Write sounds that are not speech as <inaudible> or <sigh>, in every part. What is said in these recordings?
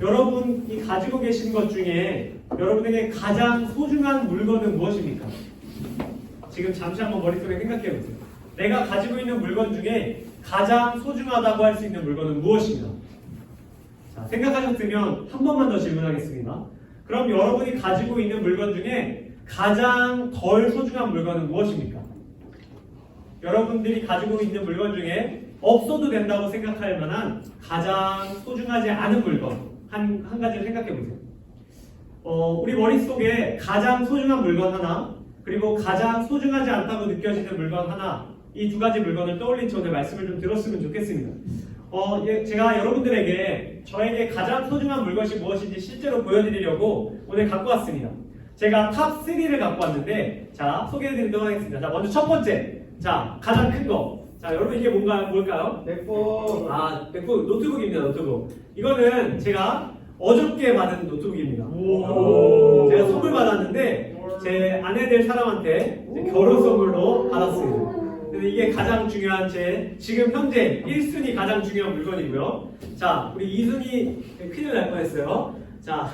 여러분이 가지고 계신 것 중에 여러분에게 가장 소중한 물건은 무엇입니까? 지금 잠시 한번 머릿속에 생각해 보세요. 내가 가지고 있는 물건 중에 가장 소중하다고 할 수 있는 물건은 무엇인가? 자, 생각하셨으면 한 번만 더 질문하겠습니다. 그럼 여러분이 가지고 있는 물건 중에 가장 덜 소중한 물건은 무엇입니까? 여러분들이 가지고 있는 물건 중에 없어도 된다고 생각할 만한 가장 소중하지 않은 물건 한, 한 가지를 생각해 보세요. 어, 우리 머릿속에 가장 소중한 물건 하나 그리고 가장 소중하지 않다고 느껴지는 물건 하나 이 두 가지 물건을 떠올린 채 오늘 말씀을 좀 들었으면 좋겠습니다. 어, 예, 제가 여러분들에게 저에게 가장 소중한 물것이 무엇인지 실제로 보여드리려고 오늘 갖고 왔습니다. 제가 탑 3를 갖고 왔는데 자 소개해드리도록 하겠습니다. 자 먼저 첫 번째 자 가장 큰 거. 자 여러분 이게 뭔가 뭘까요? 백보 아 백보 노트북입니다 노트북. 이거는 제가 어저께 받은 노트북입니다. 오. 제가 선물 받았는데 제 아내 될 사람한테 이제 결혼 선물로 받았습니다. 근데 이게 가장 중요한 제 지금 현재 1순위 가장 중요한 물건이고요. 자, 우리 2순위 큰일 날 뻔했어요. 자,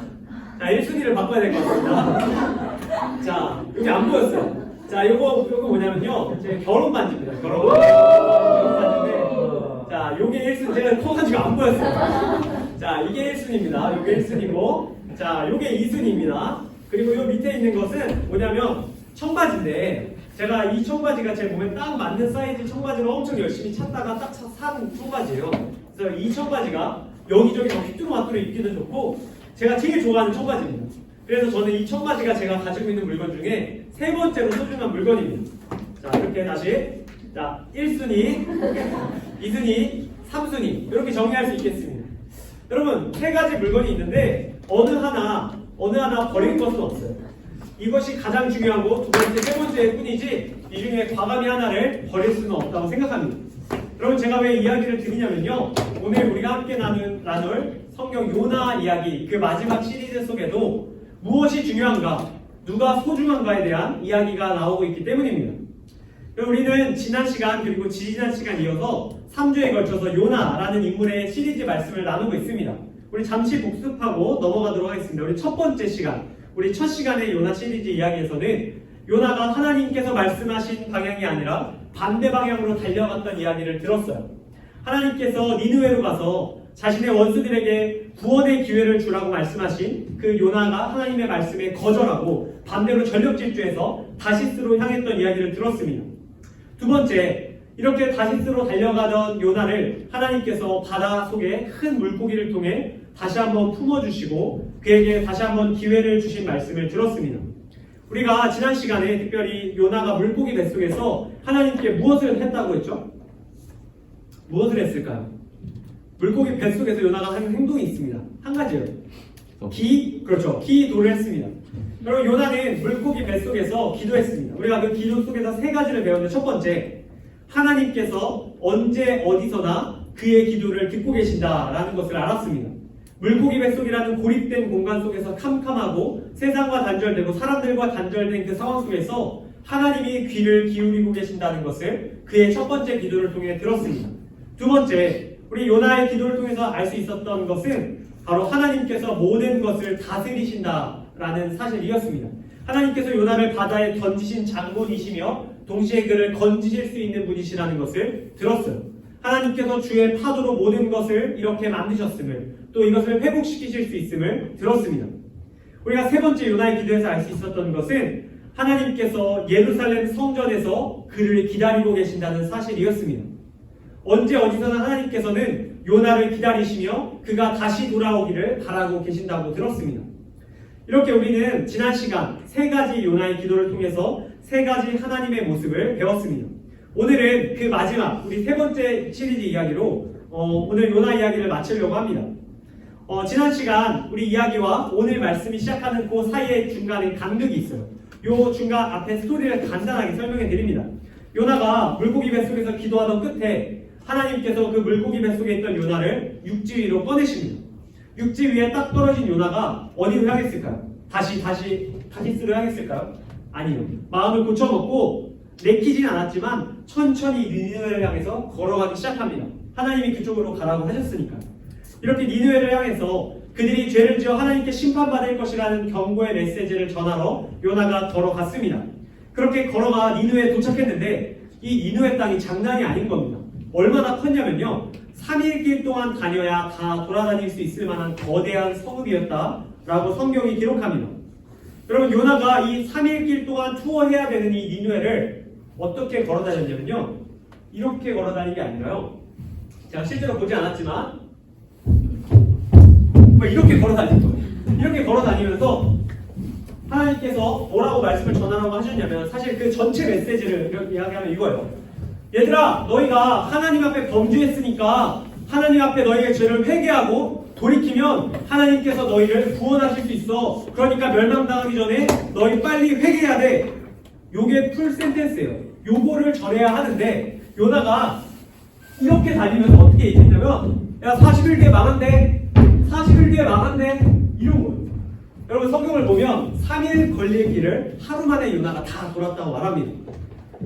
자 1순위를 바꿔야 될 것 같습니다. 자, 여기 안 보였어요. 자, 요거 요거 뭐냐면요. 제 결혼 반지입니다. 결혼 반지. 결혼 자, 요게 1순위 제가 커가지고 안 보였어요. 자, 이게 1순위입니다. 요게 1순위고 자, 요게 2순위입니다. 그리고 요 밑에 있는 것은 뭐냐면 청바지인데 제가 이 청바지가 제 몸에 딱 맞는 사이즈 청바지를 엄청 열심히 찾다가 딱 사- 산 청바지예요. 그래서 이 청바지가 여기저기 막 휘뚜루마뚜루 입기도 좋고 제가 제일 좋아하는 청바지입니다. 그래서 저는 이 청바지가 제가 가지고 있는 물건 중에 세 번째로 소중한 물건입니다. 자 이렇게 다시 자 1순위, 2순위, 3순위 이렇게 정리할 수 있겠습니다. 여러분 세 가지 물건이 있는데 어느 하나 어느 하나 버릴 것은 없어요. 이것이 가장 중요하고 두 번째, 세 번째일 뿐이지 이 중에 과감히 하나를 버릴 수는 없다고 생각합니다. 여러분 제가 왜 이야기를 드리냐면요. 오늘 우리가 함께 나눌, 나눌 성경 요나 이야기 그 마지막 시리즈 속에도 무엇이 중요한가, 누가 소중한가에 대한 이야기가 나오고 있기 때문입니다. 우리는 지난 시간 그리고 지지난 시간 이어서 3주에 걸쳐서 요나라는 인물의 시리즈 말씀을 나누고 있습니다. 우리 잠시 복습하고 넘어가도록 하겠습니다. 우리 첫 번째 시간, 우리 첫 시간의 요나 시리즈 이야기에서는 요나가 하나님께서 말씀하신 방향이 아니라 반대 방향으로 달려갔던 이야기를 들었어요. 하나님께서 니느웨로 가서 자신의 원수들에게 구원의 기회를 주라고 말씀하신 그 요나가 하나님의 말씀에 거절하고 반대로 전력 질주해서 다시스로 향했던 이야기를 들었습니다. 두 번째, 이렇게 다시스로 달려가던 요나를 하나님께서 바다 속에 큰 물고기를 통해 다시 한번 품어주시고 그에게 다시 한번 기회를 주신 말씀을 들었습니다. 우리가 지난 시간에 특별히 요나가 물고기 뱃속에서 하나님께 무엇을 했다고 했죠? 무엇을 했을까요? 물고기 뱃속에서 요나가 하는 행동이 있습니다. 한 가지요. 기, 그렇죠. 기도를 했습니다. 여러분, 요나는 물고기 뱃속에서 기도했습니다. 우리가 그 기도 속에서 세 가지를 배웠는데, 첫 번째, 하나님께서 언제 어디서나 그의 기도를 듣고 계신다라는 것을 알았습니다. 물고기 뱃속이라는 고립된 공간 속에서 캄캄하고 세상과 단절되고 사람들과 단절된 그 상황 속에서 하나님이 귀를 기울이고 계신다는 것을 그의 첫 번째 기도를 통해 들었습니다. 두 번째, 우리 요나의 기도를 통해서 알 수 있었던 것은 바로 하나님께서 모든 것을 다스리신다라는 사실이었습니다. 하나님께서 요나를 바다에 던지신 장군이시며 동시에 그를 건지실 수 있는 분이시라는 것을 들었어요. 하나님께서 주의 파도로 모든 것을 이렇게 만드셨음을 또 이것을 회복시키실 수 있음을 들었습니다. 우리가 세 번째 요나의 기도에서 알 수 있었던 것은 하나님께서 예루살렘 성전에서 그를 기다리고 계신다는 사실이었습니다. 언제 어디서나 하나님께서는 요나를 기다리시며 그가 다시 돌아오기를 바라고 계신다고 들었습니다. 이렇게 우리는 지난 시간 세 가지 요나의 기도를 통해서 세 가지 하나님의 모습을 배웠습니다. 오늘은 그 마지막 우리 세 번째 시리즈 이야기로 어, 오늘 요나 이야기를 마치려고 합니다. 어, 지난 시간 우리 이야기와 오늘 말씀이 시작하는 그 사이에 중간에 간극이 있어요. 요 중간 앞에 스토리를 간단하게 설명해 드립니다. 요나가 물고기 뱃속에서 기도하던 끝에 하나님께서 그 물고기 뱃속에 있던 요나를 육지 위로 꺼내십니다. 육지 위에 딱 떨어진 요나가 어디로 향했을까요? 다시 다시 다시스로 향했을까요? 아니요. 마음을 고쳐먹고 내키진 않았지만 천천히 니느웨를 향해서 걸어가기 시작합니다. 하나님이 그쪽으로 가라고 하셨으니까. 이렇게 니누에를 향해서 그들이 죄를 지어 하나님께 심판받을 것이라는 경고의 메시지를 전하러 요나가 걸어갔습니다. 그렇게 걸어가 니누에 도착했는데 이 니누에 땅이 장난이 아닌 겁니다. 얼마나 컸냐면요. 3일 길 동안 다녀야 다 돌아다닐 수 있을 만한 거대한 성읍이었다라고 성경이 기록합니다. 여러분 요나가 이 3일 길 동안 투어해야 되는 이 니누에를 어떻게 걸어 다녔냐면요. 이렇게 걸어 다닌 게 아니라요. 제가 실제로 보지 않았지만 뭐 이렇게 걸어 다닌 거예요. 이렇게 걸어 다니면서 하나님께서 뭐라고 말씀을 전하라고 하셨냐면 사실 그 전체 메시지를 이야기하면 이거예요. 얘들아 너희가 하나님 앞에 범죄했으니까 하나님 앞에 너희의 죄를 회개하고 돌이키면 하나님께서 너희를 구원하실 수 있어. 그러니까 멸망당하기 전에 너희 빨리 회개해야 돼. 요게 풀 센텐스예요. 요거를 전해야 하는데 요나가 이렇게 다니면서 어떻게 얘기했냐면 야 40일 뒤에 망한대 40일 뒤에 망한대 이런 거예요 여러분 성경을 보면 3일 걸릴 길을 하루 만에 요나가 다 돌았다고 말합니다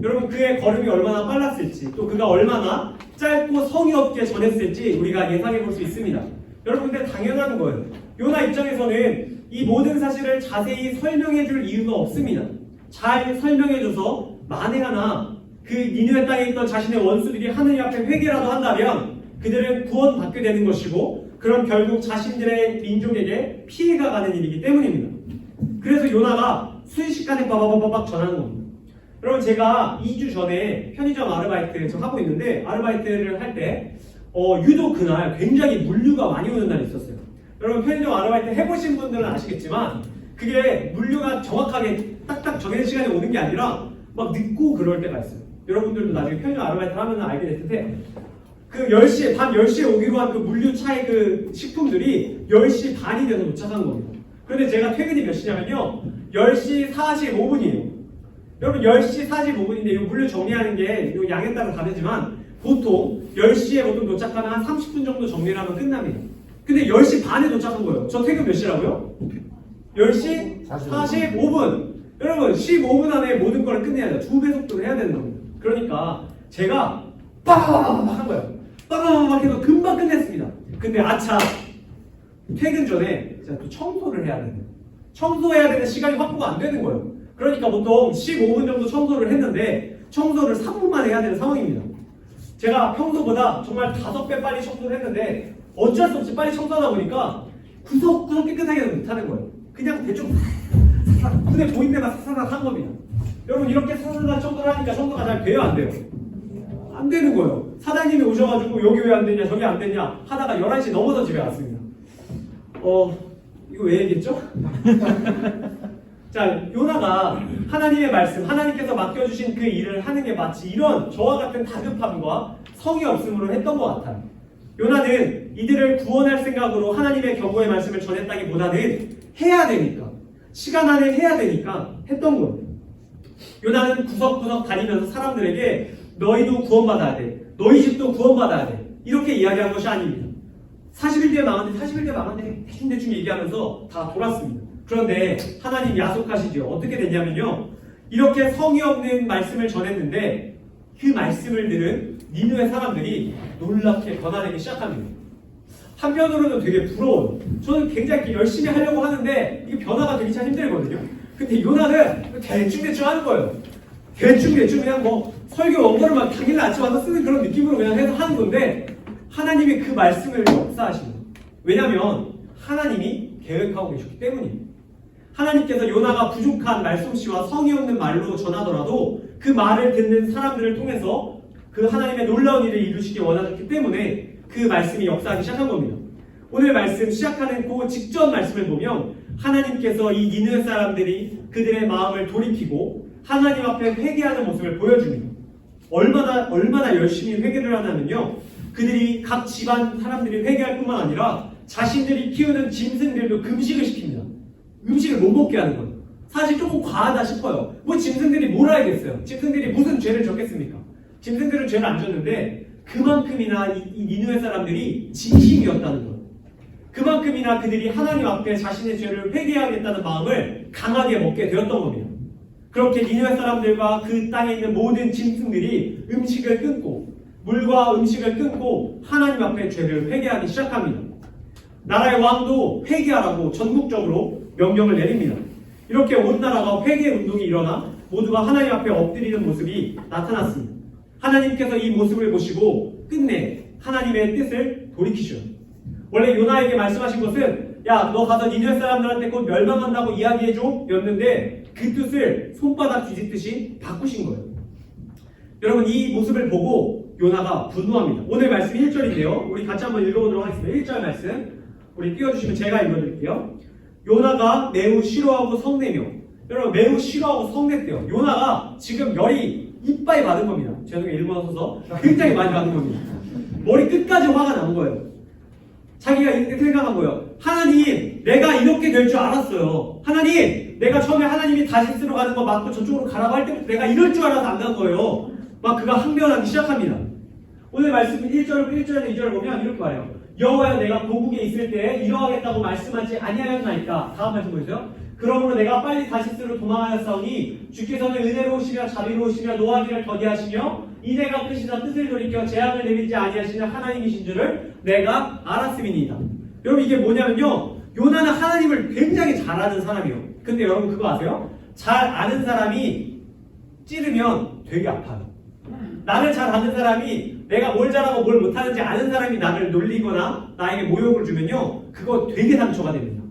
여러분 그의 걸음이 얼마나 빨랐을지 또 그가 얼마나 짧고 성의 없게 전했을지 우리가 예상해 볼 수 있습니다 여러분 근데 당연한 거예요 요나 입장에서는 이 모든 사실을 자세히 설명해 줄 이유가 없습니다 잘 설명해 줘서 만에 하나 그 니누의 땅에 있던 자신의 원수들이 하느님 앞에 회개라도 한다면 그들은 구원받게 되는 것이고 그럼 결국 자신들의 민족에게 피해가 가는 일이기 때문입니다. 그래서 요나가 순식간에 빠바바바박 전하는 겁니다. 여러분 제가 2주 전에 편의점 아르바이트 좀 하고 있는데 아르바이트를 할 때 어, 유독 그날 굉장히 물류가 많이 오는 날이 있었어요. 여러분 편의점 아르바이트 해보신 분들은 아시겠지만 그게 물류가 정확하게 딱딱 정해진 시간에 오는 게 아니라 막 늦고 그럴 때가 있어요. 여러분들도 나중에 편의점 아르바이트 하면 알게 될 텐데 그 10시에 밤 10시에 오기로 한 그 물류 차의 그 식품들이 10시 반이 돼서 도착한 겁니다. 그런데 제가 퇴근이 몇 시냐면요. 10시 45분이에요. 여러분 10시 45분인데 이 물류 정리하는 게요 양에 따라 다르지만 보통 10시에 보통 도착하면 한 30분 정도 정리를 하면 끝납니다. 근데 10시 반에 도착한 거예요. 저 퇴근 몇 시라고요? 10시 45분. 여러분 15분 안에 모든 걸 끝내야 돼요. 두 배 속도로 해야 되는 겁니다. 그러니까 제가 빠바바바박 한 거예요. 빠바바박 해서 금방 끝냈습니다. 근데 아차 퇴근 전에 제가 또 청소를 해야 되는 청소해야 되는 시간이 확보가 안 되는 거예요. 그러니까 보통 15분 정도 청소를 했는데 청소를 3분만 해야 되는 상황입니다. 제가 평소보다 정말 다섯 배 빨리 청소를 했는데 어쩔 수 없이 빨리 청소하다 보니까 구석구석 깨끗하게는 못하는 거예요. 그냥 대충 <laughs> 눈에 보이는 데만 사사삭 한 겁니다. 여러분 이렇게 사사삭 청소를 하니까 청소가 잘 돼요 안 돼요? 안 되는 거예요. 사장님이 오셔가지고 여기 왜 안 되냐 저기 안 되냐 하다가 11시 넘어서 집에 왔습니다. 어 이거 왜 얘기했죠? <laughs> 자 요나가 하나님의 말씀 하나님께서 맡겨주신 그 일을 하는 게 마치 이런 저와 같은 다급함과 성의 없음으로 했던 것 같아요. 요나는 이들을 구원할 생각으로 하나님의 경고의 말씀을 전했다기보다는 해야 되니까 시간 안에 해야 되니까 했던 거예요. 요나는 구석구석 다니면서 사람들에게 너희도 구원받아야 돼. 너희 집도 구원받아야 돼. 이렇게 이야기한 것이 아닙니다. 40일 뒤에 망한데 40일 뒤에 망한데 대충대충 얘기하면서 다 돌았습니다. 그런데 하나님 야속하시죠. 어떻게 됐냐면요. 이렇게 성의 없는 말씀을 전했는데 그 말씀을 들은 니누의 사람들이 놀랍게 변화되기 시작합니다. 한편으로는 되게 부러워요. 저는 굉장히 열심히 하려고 하는데 이게 변화가 되기 참 힘들거든요. 근데 요나는 대충대충 하는 거예요. 대충대충 그냥 뭐 설교 원고를 막 당일 아침 와서 쓰는 그런 느낌으로 그냥 해서 하는 건데 하나님이 그 말씀을 역사하시는 거예요. 왜냐하면 하나님이 계획하고 계셨기 때문입니다. 하나님께서 요나가 부족한 말솜씨와 성의 없는 말로 전하더라도 그 말을 듣는 사람들을 통해서 그 하나님의 놀라운 일을 이루시기 원하셨기 때문에 그 말씀이 역사하기 시작한 겁니다. 오늘 말씀 시작하는 그 직전 말씀을 보면 하나님께서 이 니느웨 사람들이 그들의 마음을 돌이키고 하나님 앞에 회개하는 모습을 보여줍니다. 얼마나 얼마나 열심히 회개를 하냐면요. 그들이 각 집안 사람들이 회개할 뿐만 아니라 자신들이 키우는 짐승들도 금식을 시킵니다. 음식을 못 먹게 하는 거예요. 사실 조금 과하다 싶어요. 뭐 짐승들이 뭘 알겠어요? 짐승들이 무슨 죄를 졌겠습니까? 짐승들은 죄를 안 졌는데 그만큼이나 이, 이 니누의 사람들이 진심이었다는 거예요. 그만큼이나 그들이 하나님 앞에 자신의 죄를 회개하겠다는 마음을 강하게 먹게 되었던 겁니다. 그렇게 니누의 사람들과 그 땅에 있는 모든 짐승들이 음식을 끊고 물과 음식을 끊고 하나님 앞에 죄를 회개하기 시작합니다. 나라의 왕도 회개하라고 전국적으로 명령을 내립니다. 이렇게 온 나라가 회개 운동이 일어나 모두가 하나님 앞에 엎드리는 모습이 나타났습니다. 하나님께서 이 모습을 보시고 끝내 하나님의 뜻을 돌이키시오. 원래 요나에게 말씀하신 것은 야 너 가서 니네 사람들한테 곧 멸망한다고 이야기해줘 였는데 그 뜻을 손바닥 뒤집듯이 바꾸신 거예요. 여러분 이 모습을 보고 요나가 분노합니다. 오늘 말씀 1절인데요. 우리 같이 한번 읽어보도록 하겠습니다. 1절 말씀 우리 띄워주시면 제가 읽어드릴게요. 요나가 매우 싫어하고 성내며 여러분 매우 싫어하고 성냈대요. 요나가 지금 열이 이빨 받은 겁니다. 죄송해요 일본어 써서 굉장히 많이 받은 겁니다. 머리 끝까지 화가 난 거예요. 자기가 이렇게 생각한 거예요. 하나님, 내가 이렇게 될 줄 알았어요. 하나님, 내가 처음에 하나님이 다시 쓰러 가는 거 맞고 저쪽으로 가라고 할 때부터 내가 이럴 줄 알아서 안 간 거예요. 막 그가 항변하기 시작합니다. 오늘 말씀 1절, 1절에 2절을 보면 이렇게 말해요. 여호와여 내가 고국에 있을 때 이러하겠다고 말씀하지 아니하였나이까. 다음 말씀 보세요. 그러므로 내가 빨리 다시스로 도망하였사오니 주께서는 은혜로우시며 자비로우시며 노하기를 더디하시며 이내가 크시다 뜻을 돌이켜 재앙을 내리지 아니하시는 하나님이신 줄을 내가 알았음이니이다. 여러분 이게 뭐냐면요. 요나는 하나님을 굉장히 잘 아는 사람이에요. 근데 여러분 그거 아세요? 잘 아는 사람이 찌르면 되게 아파요. 나를 잘 아는 사람이 내가 뭘 잘하고 뭘 못하는지 아는 사람이 나를 놀리거나 나에게 모욕을 주면요. 그거 되게 상처가 됩니다.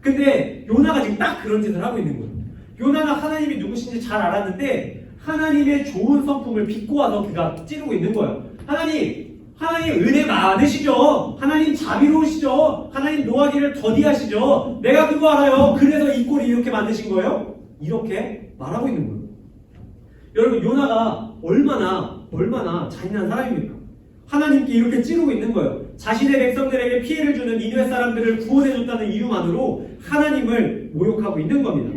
근데 요나가 지금 딱 그런 짓을 하고 있는 거예요. 요나가 하나님이 누구신지 잘 알았는데 하나님의 좋은 성품을 비꼬아서 그가 찌르고 있는 거예요. 하나님, 하나님 은혜 많으시죠? 하나님 자비로우시죠? 하나님 노하기를 더디하시죠? 내가 그거 알아요. 그래서 이 꼴이 이렇게 만드신 거예요? 이렇게 말하고 있는 거예요. 여러분 요나가 얼마나 얼마나 잔인한 사람입니까? 하나님께 이렇게 찌르고 있는 거예요. 자신의 백성들에게 피해를 주는 이누의 사람들을 구원해줬다는 이유만으로 하나님을 모욕하고 있는 겁니다.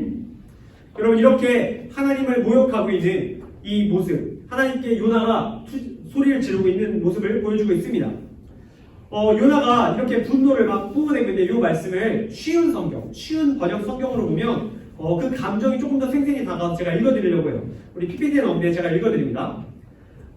여러분 이렇게 하나님을 모욕하고 있는 이 모습, 하나님께 요나가 투- 소리를 지르고 있는 모습을 보여주고 있습니다. 어, 요나가 이렇게 분노를 막 뿜어내는데 이 말씀을 쉬운 성경, 쉬운 번역 성경으로 보면 어, 그 감정이 조금 더 생생히 다가와서 제가 읽어드리려고 해요. 우리 PPT는 없는데 제가 읽어드립니다.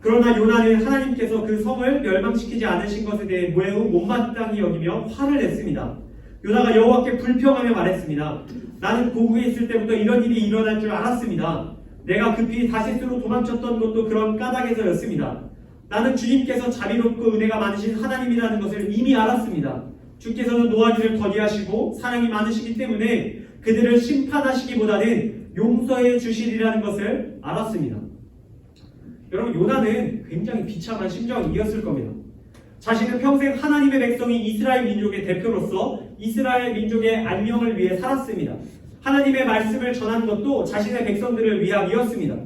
그러나 요나는 하나님께서 그 성을 멸망시키지 않으신 것에 대해 매우 못마땅히 여기며 화를 냈습니다. 요나가 여호와께 불평하며 말했습니다. 나는 고국에 있을 때부터 이런 일이 일어날 줄 알았습니다. 내가 급히 다시스로 도망쳤던 것도 그런 까닭에서였습니다. 나는 주님께서 자비롭고 은혜가 많으신 하나님이라는 것을 이미 알았습니다. 주께서는 노하기를 더디하시고 사랑이 많으시기 때문에 그들을 심판하시기보다는 용서해 주시리라는 것을 알았습니다. 여러분 요나는 굉장히 비참한 심정이었을 겁니다. 자신은 평생 하나님의 백성인 이스라엘 민족의 대표로서 이스라엘 민족의 안녕을 위해 살았습니다. 하나님의 말씀을 전하는 것도 자신의 백성들을 위함이었습니다.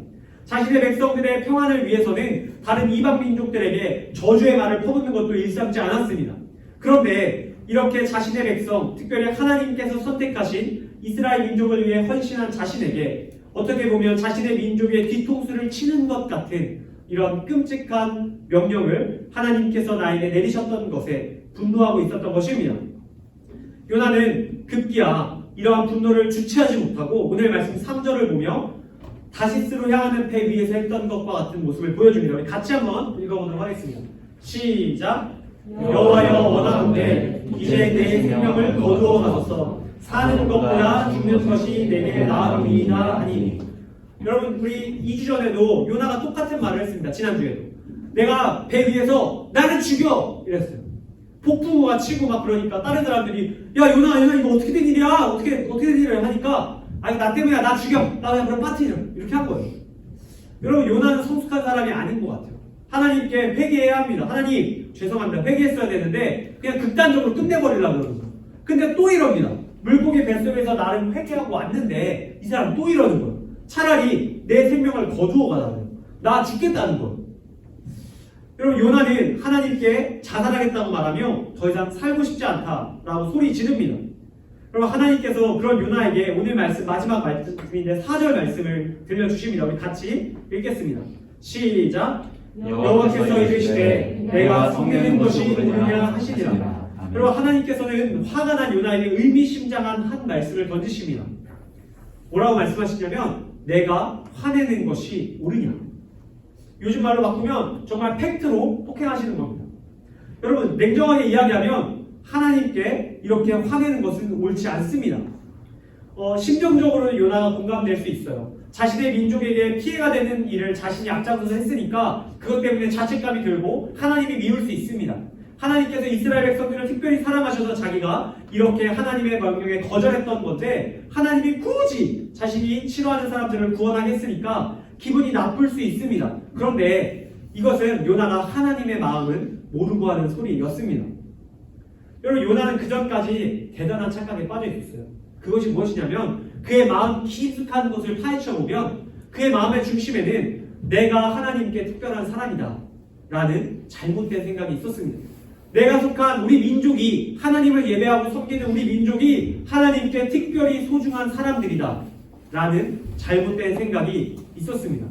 자신의 백성들의 평안을 위해서는 다른 이방 민족들에게 저주의 말을 퍼붓는 것도 일삼지 않았습니다. 그런데 이렇게 자신의 백성, 특별히 하나님께서 선택하신 이스라엘 민족을 위해 헌신한 자신에게 어떻게 보면 자신의 민족의 뒤통수를 치는 것 같은 이런 끔찍한 명령을 하나님께서 나에게 내리셨던 것에 분노하고 있었던 것입니다. 요나는 급기야 이러한 분노를 주체하지 못하고 오늘 말씀 3절을 보며 다시스로 향하는 배 위에서 했던 것과 같은 모습을 보여줍니다. 우리 같이 한번 읽어보도록 하겠습니다. 시작. 여호와여 원하건대 이제 내 생명을 거두어 가소서 사는 것보다 죽는 것이 내게 나으리이다 하니 여러분 우리 2주 전에도 요나가 똑같은 말을 했습니다. 지난주에도 내가 배 위에서 나를 죽여 이랬어요. 폭풍우가 치고 막 그러니까 다른 사람들이 야 요나 요나 이거 어떻게 된 일이야 어떻게 어떻게 된 일이야 하니까 아니 나 때문이야 나 죽여 나 그냥 그럼 빠뜨려 이렇게 한 거예요. 여러분 요나는 성숙한 사람이 아닌 것 같아요. 하나님께 회개해야 합니다. 하나님 죄송합니다. 회개했어야 되는데 그냥 극단적으로 끝내버리려고 그러는 거예요. 근데 또 이럽니다. 물고기 뱃속에서 나름 회개하고 왔는데 이 사람 또 이러는 거예요. 차라리 내 생명을 거두어 가라고요. 나 죽겠다는 거예요. 여러분 요나는 하나님께 자살하겠다고 말하며 더 이상 살고 싶지 않다라고 소리 지릅니다. 여러분 하나님께서 그런 요나에게 오늘 말씀 마지막 말씀인데 4절 말씀을 들려주십니다. 우리 같이 읽겠습니다. 시작. 여호와께서 이르시되 내가 성내는 것이 옳으냐 하시니라. 여러분 하나님께서는 화가 난 요나에게 의미심장한 한 말씀을 던지십니다. 뭐라고 말씀하시냐면 내가 화내는 것이 옳으냐. 요즘 말로 바꾸면 정말 팩트로 폭행하시는 겁니다. 여러분 냉정하게 이야기하면 하나님께 이렇게 화내는 것은 옳지 않습니다. 어, 심정적으로는 요나가 공감될 수 있어요. 자신의 민족에게 피해가 되는 일을 자신이 앞장서서 했으니까 그것 때문에 자책감이 들고 하나님이 미울 수 있습니다. 하나님께서 이스라엘 백성들을 특별히 사랑하셔서 자기가 이렇게 하나님의 명령에 거절했던 건데 하나님이 굳이 자신이 싫어하는 사람들을 구원하겠으니까 기분이 나쁠 수 있습니다. 그런데 이것은 요나가 하나님의 마음은 모르고 하는 소리였습니다. 여러분 요나는 그 전까지 대단한 착각에 빠져 있었어요. 그것이 무엇이냐면 그의 마음 깊숙한 것을 파헤쳐 보면 그의 마음의 중심에는 내가 하나님께 특별한 사람이다 라는 잘못된 생각이 있었습니다. 내가 속한 우리 민족이 하나님을 예배하고 섬기는 우리 민족이 하나님께 특별히 소중한 사람들이다 라는 잘못된 생각이 있었습니다.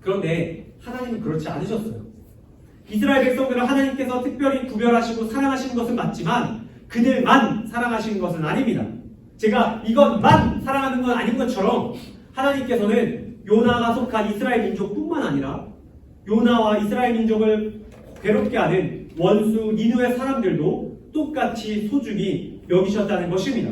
그런데 하나님은 그렇지 않으셨어요. 이스라엘 백성들을 하나님께서 특별히 구별하시고 사랑하시는 것은 맞지만 그들만 사랑하시는 것은 아닙니다. 제가 이것만 사랑하는 건 아닌 것처럼 하나님께서는 요나가 속한 이스라엘 민족뿐만 아니라 요나와 이스라엘 민족을 괴롭게 하는 원수 니누의 사람들도 똑같이 소중히 여기셨다는 것입니다.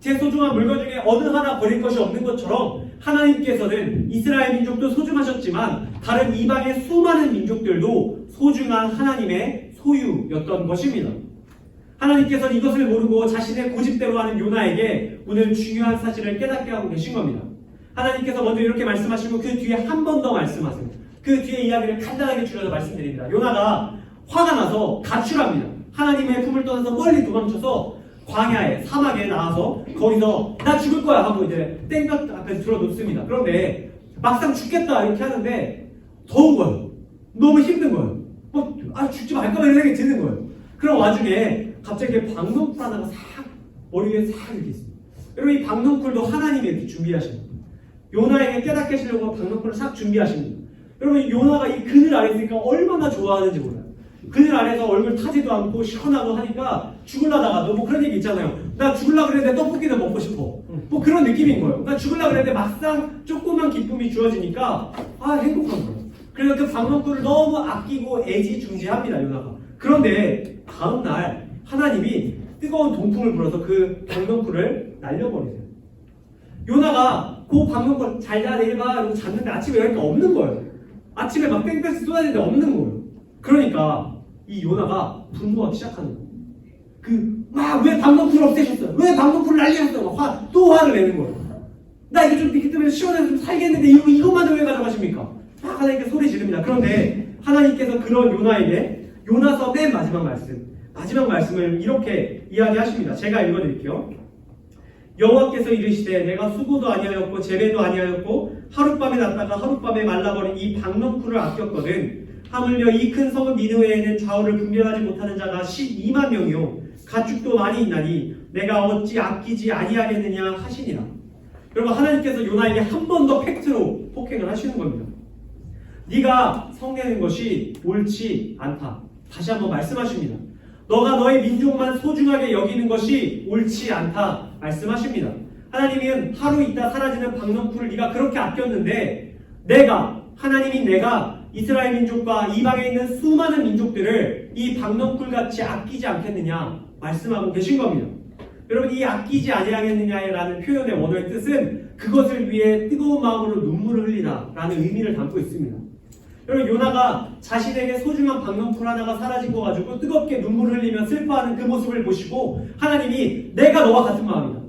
제 소중한 물건 중에 어느 하나 버릴 것이 없는 것처럼 하나님께서는 이스라엘 민족도 소중하셨지만 다른 이방의 수많은 민족들도 소중한 하나님의 소유였던 것입니다. 하나님께서는 이것을 모르고 자신의 고집대로 하는 요나에게 오늘 중요한 사실을 깨닫게 하고 계신 겁니다. 하나님께서 먼저 이렇게 말씀하시고 그 뒤에 한 번 더 말씀하세요. 그 뒤에 이야기를 간단하게 줄여서 말씀드립니다. 요나가 화가 나서 가출합니다. 하나님의 품을 떠나서 멀리 도망쳐서 광야에 사막에 나와서 거기서 나 죽을 거야 하고 이제 땡볕 앞에 들어놓습니다. 그런데 막상 죽겠다 이렇게 하는데 더운 거예요. 너무 힘든 거예요. 뭐, 아 죽지 말까 봐 이런 생각이 드는 거예요. 그런 와중에 갑자기 방농쿨 하나가 싹 머리 위에 싹 이렇게 있습니다. 여러분 이 방농쿨도 하나님이 준비하신 거예요. 요나에게 깨닫게 하시려고 방농쿨을 싹 거예요. 여러분 이 요나가 이 그늘 아래 있으니까 얼마나 좋아하는지 몰라요. 그늘 아래서 얼굴 타지도 않고 시원하고 하니까 죽을라다가 너뭐 그런 얘기 있잖아요. 나 죽을라 그랬는데 떡볶이는 먹고 싶어. 뭐 그런 느낌인 거예요. 나 죽을라 그랬는데 막상 조그만 기쁨이 주어지니까 아 행복한 거예요. 그래서 그 방문구를 너무 아끼고 애지중지합니다 요나가. 그런데 다음 날 하나님이 뜨거운 동풍을 불어서 그 방문구를 날려버리세요. 요나가 그 방문구 잘자 내일 봐 이러고 잤는데 아침에 일어나니까 없는 거예요. 아침에 막 땡볕이 쏟아지는데 없는 거예요. 그러니까 이 요나가 분노하기 시작하는 거예요. 그막왜 방문구를 없애셨어요? 왜 방문구를 날리셨어요? 화, 또 화를 내는 거예요. 나 이거 좀 믿기 때문에 시원해서 좀 살겠는데 이거 이것만을 왜 가져가십니까? 막 하나님께 소리 지릅니다. 그런데 하나님께서 그런 요나에게 요나서 맨 마지막 말씀, 마지막 말씀을 이렇게 이야기하십니다. 제가 읽어드릴게요. 여호와께서 이르시되 내가 수고도 아니하였고 재배도 아니하였고 하룻밤에 났다가 하룻밤에 말라버린 이 박넝쿨을 아꼈거든 하물며 이 큰 성읍 니느웨에는 좌우를 분별하지 못하는 자가 12만 명이요. 가축도 많이 있나니 내가 어찌 아끼지 아니하겠느냐 하시니라. 여러분 하나님께서 요나에게 한 번 더 팩트로 폭행을 하시는 겁니다. 네가 성내는 것이 옳지 않다. 다시 한번 말씀하십니다. 너가 너의 민족만 소중하게 여기는 것이 옳지 않다 말씀하십니다. 하나님은 하루 있다 사라지는 박농쿨을 네가 그렇게 아꼈는데 내가 하나님인 내가 이스라엘 민족과 이방에 있는 수많은 민족들을 이 박농쿨 같이 아끼지 않겠느냐 말씀하고 계신 겁니다. 여러분 이 아끼지 아니하겠느냐라는 표현의 원어의 뜻은 그것을 위해 뜨거운 마음으로 눈물을 흘리라라는 의미를 담고 있습니다. 여러분 요나가 자신에게 소중한 방명풀 하나가 사라진 거 가지고 뜨겁게 눈물을 흘리며 슬퍼하는 그 모습을 보시고 하나님이 내가 너와 같은 마음이다.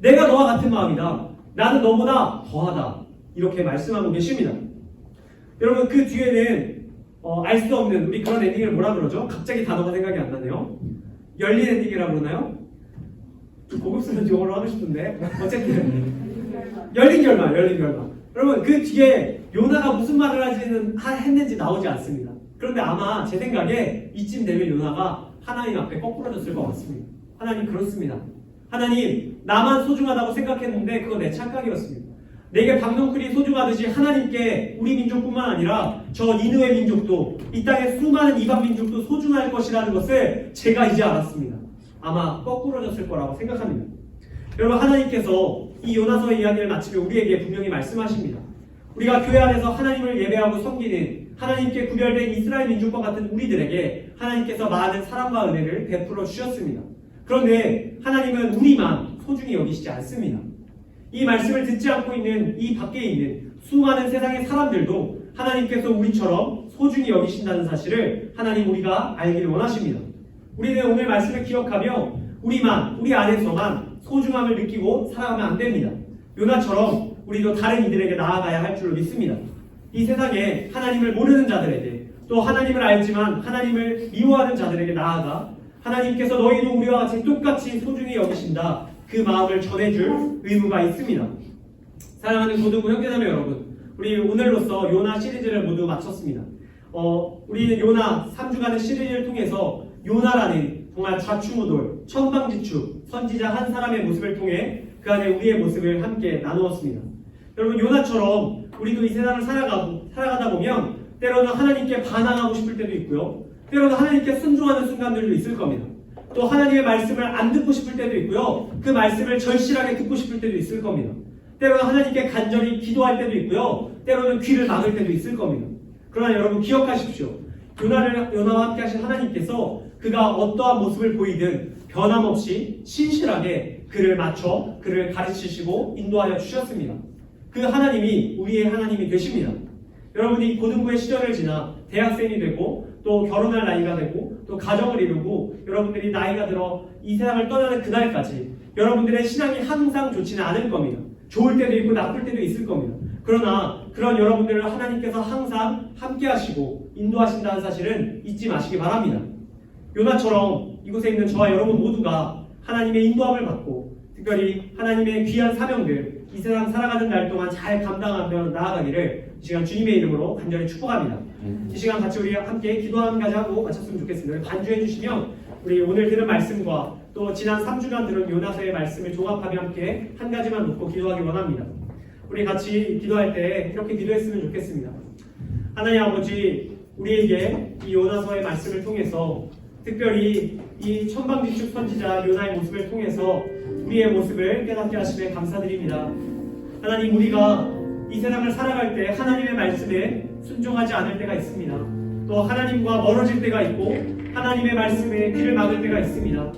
내가 너와 같은 마음이다. 나는 너보다 더하다. 이렇게 말씀하고 계십니다. 여러분 그 뒤에는 어, 알 수 없는 우리 그런 엔딩을 뭐라 그러죠? 갑자기 단어가 생각이 안 나네요. 열린 엔딩이라고 그러나요? 좀 고급스러운 용어로 하고 싶은데 어쨌든 열린 결말, 열린 결말. 여러분 그 뒤에 요나가 무슨 말을 하지는 하- 했는지 나오지 않습니다. 그런데 아마 제 생각에 이쯤 되면 요나가 하나님 앞에 거꾸러졌을 것 같습니다. 하나님 그렇습니다. 하나님 나만 소중하다고 생각했는데 그거 내 착각이었습니다. 내게 박명클이 소중하듯이 하나님께 우리 민족뿐만 아니라 저 니누의 민족도 이 땅의 수많은 이방 민족도 소중할 것이라는 것을 제가 이제 알았습니다. 아마 거꾸러졌을 거라고 생각합니다. 여러분 하나님께서 이 요나서의 이야기를 마치며 우리에게 분명히 말씀하십니다. 우리가 교회 안에서 하나님을 예배하고 섬기는 하나님께 구별된 이스라엘 민족과 같은 우리들에게 하나님께서 많은 사랑과 은혜를 베풀어 주셨습니다. 그런데 하나님은 우리만 소중히 여기시지 않습니다. 이 말씀을 듣지 않고 있는 이 밖에 있는 수많은 세상의 사람들도 하나님께서 우리처럼 소중히 여기신다는 사실을 하나님 우리가 알기를 원하십니다. 우리는 오늘 말씀을 기억하며 우리만, 우리 안에서만 소중함을 느끼고 살아가면 안 됩니다. 요나처럼 우리도 다른 이들에게 나아가야 할 줄로 믿습니다. 이 세상에 하나님을 모르는 자들에게 또 하나님을 알지만 하나님을 미워하는 자들에게 나아가 하나님께서 너희도 우리와 같이 똑같이 소중히 여기신다. 그 마음을 전해줄 의무가 있습니다. 사랑하는 고등부 형제자매 여러분, 우리 오늘로써 요나 시리즈를 모두 마쳤습니다. 어, 우리는 요나 3주간의 시리즈를 통해서 요나라는 정말 좌충우돌, 천방지축, 선지자 한 사람의 모습을 통해 그 안에 우리의 모습을 함께 나누었습니다. 여러분 요나처럼 우리도 이 세상을 살아가, 살아가다 보면 때로는 하나님께 반항하고 싶을 때도 있고요. 때로는 하나님께 순종하는 순간들도 있을 겁니다. 또 하나님의 말씀을 안 듣고 싶을 때도 있고요. 그 말씀을 절실하게 듣고 싶을 때도 있을 겁니다. 때로는 하나님께 간절히 기도할 때도 있고요. 때로는 귀를 막을 때도 있을 겁니다. 그러나 여러분 기억하십시오. 요나를 요나와 함께 하신 하나님께서 그가 어떠한 모습을 보이든 변함없이 신실하게 그를 맞춰 그를 가르치시고 인도하여 주셨습니다. 그 하나님이 우리의 하나님이 되십니다. 여러분이 고등부의 시절을 지나 대학생이 되고 또 결혼할 나이가 되고 또 가정을 이루고 여러분들이 나이가 들어 이 세상을 떠나는 그날까지 여러분들의 신앙이 항상 좋지는 않을 겁니다. 좋을 때도 있고 나쁠 때도 있을 겁니다. 그러나 그런 여러분들을 하나님께서 항상 함께 하시고 인도하신다는 사실은 잊지 마시기 바랍니다. 요나처럼 이곳에 있는 저와 여러분 모두가 하나님의 인도함을 받고 특별히 하나님의 귀한 사명들 이 세상 살아가는 날 동안 잘 감당하며 나아가기를 이 시간 주님의 이름으로 간절히 축복합니다. 이 시간 같이 우리 함께 기도하는까지 하고 마쳤으면 좋겠습니다. 반주해 주시면 우리 오늘 들은 말씀과 또 지난 3주간 들은 요나서의 말씀을 종합하며 함께 한 가지만 놓고 기도하기 원합니다. 우리 같이 기도할 때 이렇게 기도했으면 좋겠습니다. 하나님 아버지 우리에게 이 요나서의 말씀을 통해서 특별히 이 천방지축 선지자 요나의 모습을 통해서 우리의 모습을 깨닫게 하심에 감사드립니다. 하나님 우리가 이 세상을 살아갈 때 하나님의 말씀에 순종하지 않을 때가 있습니다. 또 하나님과 멀어질 때가 있고 하나님의 말씀에 귀를 막을 때가 있습니다.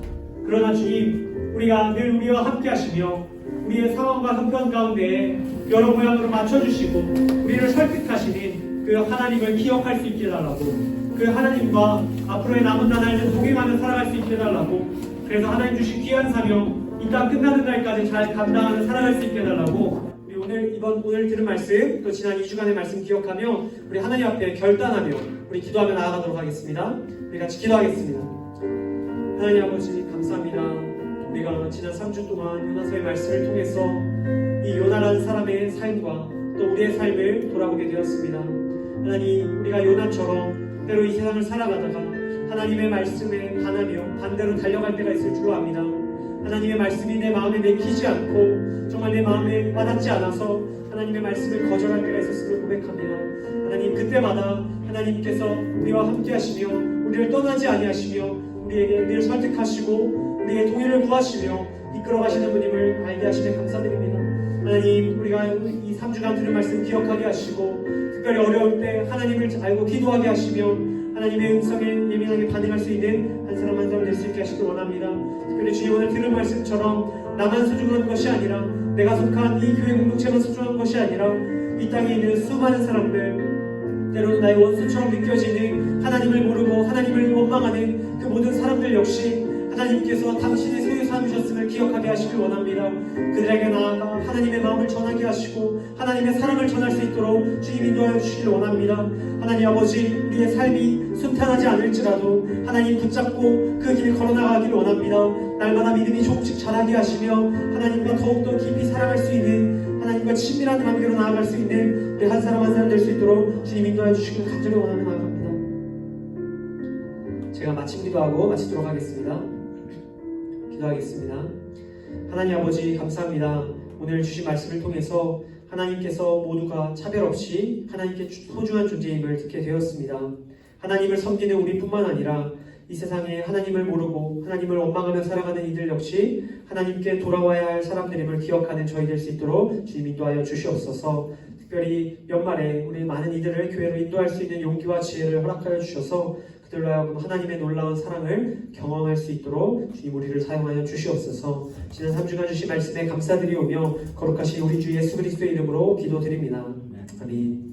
그러나 주님 우리가 늘 우리와 함께 하시며 우리의 상황과 형편 가운데 여러 모양으로 맞춰주시고 우리를 설득하시는 그 하나님을 기억할 수 있게 해달라고 그 하나님과 앞으로의 남은 나날을 동행하며 살아갈 수 있게 해달라고. 그래서 하나님 주신 귀한 사명 이 땅 끝나는 날까지 잘 감당하며 살아갈 수 있게 해달라고. 우리 오늘 이번 오늘 들은 말씀 또 지난 2주간의 말씀 기억하며 우리 하나님 앞에 결단하며 우리 기도하며 나아가도록 하겠습니다. 우리 같이 기도하겠습니다. 하나님 아버지 감사합니다. 우리가 지난 3주 동안 요나서의 말씀을 통해서 이 요나라는 사람의 삶과 또 우리의 삶을 돌아보게 되었습니다. 하나님, 우리가 요나처럼 때로 이 세상을 살아가다가 하나님의 말씀에 반하며 반대로 달려갈 때가 있을 줄 압니다. 하나님의 말씀이 내 마음에 내키지 않고 정말 내 마음에 와닿지 않아서 하나님의 말씀을 거절할 때가 있었음을 고백합니다. 하나님 그때마다 하나님께서 우리와 함께 하시며 우리를 떠나지 아니하시며 우리에게 늘 설득하시고 우리의 동의를 구하시며 이끌어 가시는 분임을 알게 하시며 감사드립니다. 하나님 우리가 이 3주간 들은 말씀 기억하게 하시고 특별히 어려울 때 하나님을 알고 기도하게 하시며 하나님의 음성에 예민하게 반응할 수 있는 한 사람 한 사람 될 수 있게 하시길 원합니다. 특별히 주님 오늘 들은 말씀처럼 나만 소중한 것이 아니라 내가 속한 이 교회 공동체만 소중한 것이 아니라 이 땅에 있는 수많은 사람들 때로는 나의 원수처럼 느껴지는 하나님을 모르고 하나님을 원망하는 그 모든 사람들 역시 하나님께서 당신의 소유 삼으셨음을 기억하게 하시길 원합니다. 그들에게 나아가 하나님의 마음을 전하게 하시고 하나님의 사랑을 전할 수 있도록 주님 인도하여 주시길 원합니다. 하나님 아버지 우리의 삶이 순탄하지 않을지라도 하나님 붙잡고 그 길 걸어나가기를 원합니다. 날마다 믿음이 조금씩 자라게 하시며 하나님과 더욱더 깊이 살아갈 수 있는 하나님과 친밀한 관계로 나아갈 수 있는 우리 한 사람 한 사람 될 수 있도록 주님 인도하여 주시길 간절히 원하며 나아갑니다. 제가 마침 기도하고 마치도록 하겠습니다. 기도하겠습니다. 하나님 아버지 감사합니다. 오늘 주신 말씀을 통해서 하나님께서 모두가 차별 없이 하나님께 소중한 존재임을 듣게 되었습니다. 하나님을 섬기는 우리뿐만 아니라 이 세상에 하나님을 모르고 하나님을 원망하며 살아가는 이들 역시 하나님께 돌아와야 할 사람들임을 기억하는 저희 될 수 있도록 주님 인도하여 주시옵소서. 특별히 연말에 우리 많은 이들을 교회로 인도할 수 있는 용기와 지혜를 허락하여 주셔서 그들로 하여금 하나님의 놀라운 사랑을 경험할 수 있도록 주님 우리를 사용하여 주시옵소서. 지난 3주간 주신 말씀에 감사드리오며 거룩하신 우리 주 예수 그리스도의 이름으로 기도드립니다. 아멘